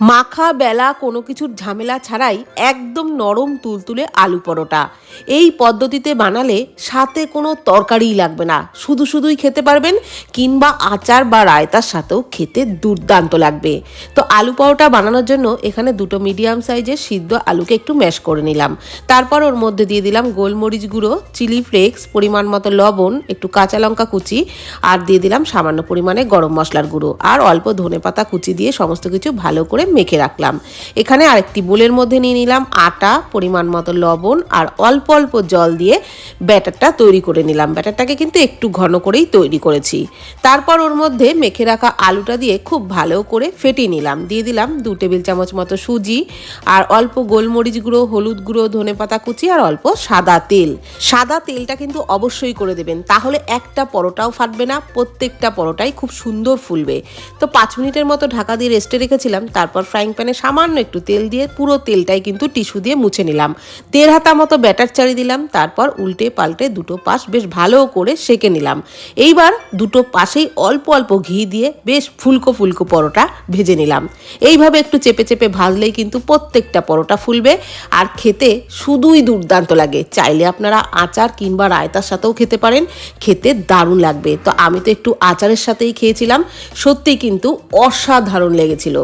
মাখা, বেলা কোনো কিছুর ঝামেলা ছাড়াই একদম নরম তুলতুলে আলু পরোটা। এই পদ্ধতিতে বানালে সাথে কোনো তরকারিই লাগবে না। শুধু শুধুই খেতে পারবেন কিংবা আচার বা রায়তার সাথেও খেতে দুর্দান্ত লাগবে। তো আলু পরোটা বানানোর জন্য এখানে দুটো মিডিয়াম সাইজের সিদ্ধ আলুকে একটু ম্যাশ করে নিলাম। তারপর ওর মধ্যে দিয়ে দিলাম গোলমরিচ গুঁড়ো, চিলি ফ্লেক্স, পরিমাণ মতো লবণ, একটু কাঁচা লঙ্কা কুচি আর দিয়ে দিলাম সামান্য পরিমাণে গরম মশলার গুঁড়ো। আর অল্প ধনে পাতা কুচি দিয়ে সমস্ত কিছু ভালো করে মেখে রাখলাম। এখানে আরেকটি বোলের মধ্যে নিয়ে নিলাম আটা, পরিমাণ মতো লবণ আর অল্প অল্প জল দিয়ে ব্যাটারটা তৈরি করে নিলাম। ব্যাটারটাকে কিন্তু একটু ঘন করেই তৈরি করেছি। তারপর ওর মধ্যে মেখে রাখা আলুটা দিয়ে খুব ভালো করে ফেটিয়ে নিলাম। দিয়ে দিলাম দু টেবিল চামচ মতো সুজি আর অল্প গোলমরিচ গুঁড়ো, হলুদ গুঁড়ো, ধনে পাতা কুচি আর অল্প সাদা তেল। সাদা তেলটা কিন্তু অবশ্যই করে দেবেন। তাহলে একটা পরোটাও ফাটবে না, প্রত্যেকটা পরোটাই খুব সুন্দর ফুলবে। তো পাঁচ মিনিটের মতো ঢাকা দিয়ে রেস্টে রেখেছিলাম, তারপর ফ্রাইং প্যানে সামান্য একটু তেল দিয়ে পুরো তেলটাই কিন্তু টিস্যু দিয়ে মুছে নিলাম। দেড় হাতা মতো ব্যাটার চাড়ি দিলাম, তারপর উল্টে পাল্টে দুটো পাশ বেশ ভালো করে সেকে নিলাম। এইবার দুটো পাশেই অল্প অল্প ঘি দিয়ে বেশ ফুলকো ফুলকো পরোটা ভেজে নিলাম। এইভাবে একটু চেপে চেপে ভাজলেই কিন্তু প্রত্যেকটা পরোটা ফুলবে। আর খেতে শুধুই দুর্দান্ত লাগে। চাইলে আপনারা আচার কিংবা রায়তার সাথেও খেতে পারেন। খেতে দারুণ লাগবে। তো আমি তো একটু আচারের সাথেই খেয়েছিলাম। সত্যিই কিন্তু অসাধারণ লেগেছিল।